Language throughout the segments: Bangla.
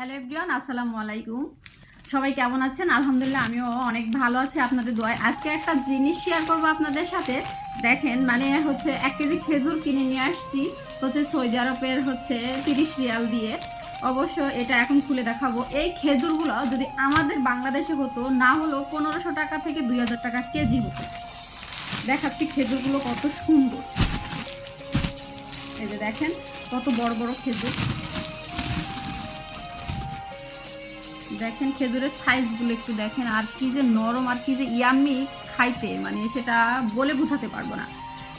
হ্যালো এভরিওয়ান, আসসালামু আলাইকুম। সবাই কেমন আছেন? আলহামদুলিল্লাহ, আমিও অনেক ভালো আছি আপনাদের দোয়ায়। আজকে একটা জিনিস শেয়ার করব আপনাদের সাথে। দেখেন মানে হচ্ছে এক কেজি খেজুর কিনে নিয়ে আসছি। হচ্ছে সৌদি আরবের হচ্ছে তিরিশ রিয়াল দিয়ে। অবশ্য এটা এখন খুলে দেখাবো। এই খেজুরগুলো যদি আমাদের বাংলাদেশে হতো, না হলেও পনেরোশো টাকা থেকে দুই হাজার টাকা কেজি হতো। দেখাচ্ছি খেজুরগুলো কত সুন্দর। এই যে দেখেন, কত বড় বড় খেজুর। দেখেন খেজুরের সাইজগুলো একটু দেখেন, আর কি যে নরম আর কি যে ইয়াম্মি খাইতে মানে সেটা বলে বোঝাতে পারব না।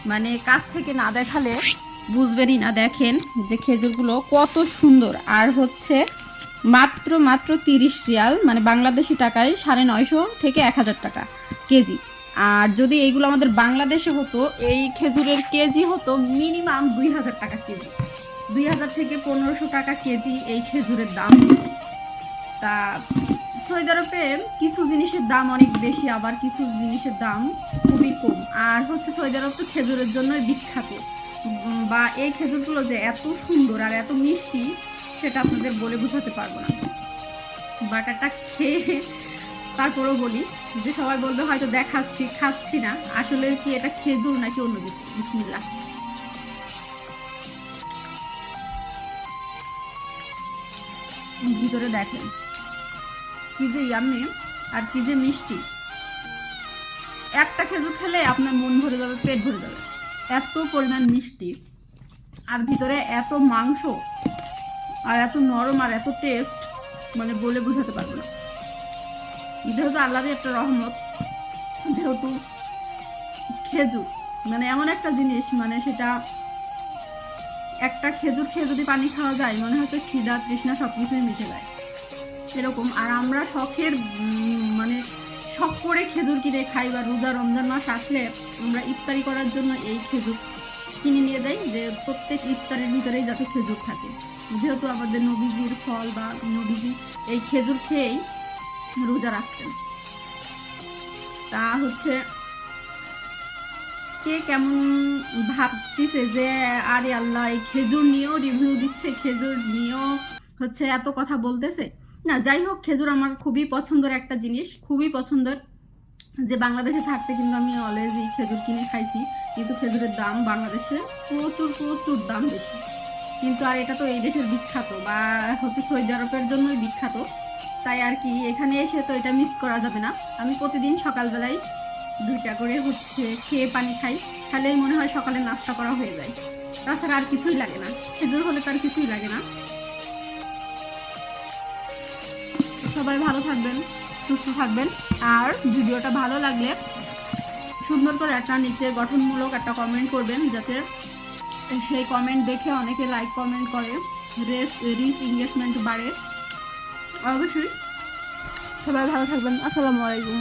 মানে কাছ থেকে না দেখালে বুঝবেনই না। দেখেন যে খেজুরগুলো কত সুন্দর, আর হচ্ছে মাত্র মাত্র তিরিশ রিয়াল মানে বাংলাদেশি টাকায় সাড়ে নয়শো থেকে এক হাজার টাকা কেজি। আর যদি এইগুলো আমাদের বাংলাদেশে হতো, এই খেজুরের কেজি হতো মিনিমাম দুই হাজার টাকা কেজি। দুই হাজার থেকে পনেরোশো টাকা কেজি এই খেজুরের দাম। তা সৌদি আরবে কিছু জিনিসের দাম অনেক বেশি, আবার কিছু জিনিসের দাম খুবই কম। আর হচ্ছে সৌদি আরব তো খেজুরের জন্যই বিখ্যাত। বা এই খেজুরগুলো যে এত সুন্দর আর এত মিষ্টি, সেটা আপনাদের বলে বোঝাতে পারব না। বাটাটা খেয়ে তারপরেও বলি যে সবাই বলবে হয়তো দেখাচ্ছি, খাচ্ছি না। আসলে কি এটা খেজুর নাকি অন্য কিছু? বিসমিল্লাহ। ভিতরে দেখেন। কি যে ইয়াম্মি আর কি যে মিষ্টি। একটা খেজুর খেলে আপনার মন ভরে যাবে, পেট ভরে যাবে। এত পরিমাণ মিষ্টি। আর ভিতরে এত মাংস আর এত নরম আর এত টেস্ট মানে বলে বোঝাতে পারব না। যেহেতু আল্লাহরই একটা রহমত, যেহেতু খেজুর মানে এমন একটা জিনিস মানে সেটা একটা খেজুর খেয়ে যদি পানি খাওয়া যায়, মনে হচ্ছে খিদা, তৃষ্ণা সব কিছুই মিটে যায়। এরকম আর আমরা শখের মানে শখ করে খেজুর কিনে খাই বা রোজা রমজান মাস আসলে আমরা ইফতারি করার জন্য এই খেজুর কিনে নিয়ে যাই যে প্রত্যেক ইফতারের ভিতরেই যাতে খেজুর থাকে। যেহেতু আমাদের নবীজির ফল বা নবীজি এই খেজুর খেয়েই রোজা রাখতেন। তা হচ্ছে কে কেমন ভাবতেছে যে, আরে আল্লাহ, এই খেজুর নিয়েও রিভিউ দিচ্ছে, খেজুর নিয়েও হচ্ছে এত কথা বলতেছে। না, যাই হোক, খেজুর আমার খুবই পছন্দের একটা জিনিস, খুবই পছন্দের। যে বাংলাদেশে থাকতে কিন্তু আমি অলওয়েজই খেজুর কিনে খাইছি, কিন্তু খেজুরের দাম বাংলাদেশে প্রচুর প্রচুর দাম বেশি। কিন্তু আর এটা তো এই দেশের বিখ্যাত, বা হচ্ছে সৌদি আরবের জন্যই বিখ্যাত। তাই আর কি, এখানে এসে তো এটা মিস করা যাবে না। আমি প্রতিদিন সকালবেলায় দুইটা করে হচ্ছে খেয়ে পানি খাই তাহলেই মনে হয় সকালে নাস্তা করা হয়ে যায়। তাছাড়া আর কিছুই লাগে না। খেজুর হলে তার কিছুই লাগে না। সবাই ভালো থাকবেন, সুস্থ থাকবেন। আর ভিডিওটা ভালো লাগলে সুন্দর করে একটা নিচে গঠনমূলক একটা কমেন্ট করবেন, যাতে সেই কমেন্ট দেখে অনেকে লাইক কমেন্ট করে। রেস রিস ইনভেস্টমেন্ট বাড়ে। অবশ্যই। সবাই ভালো থাকবেন। আসসালামু আলাইকুম।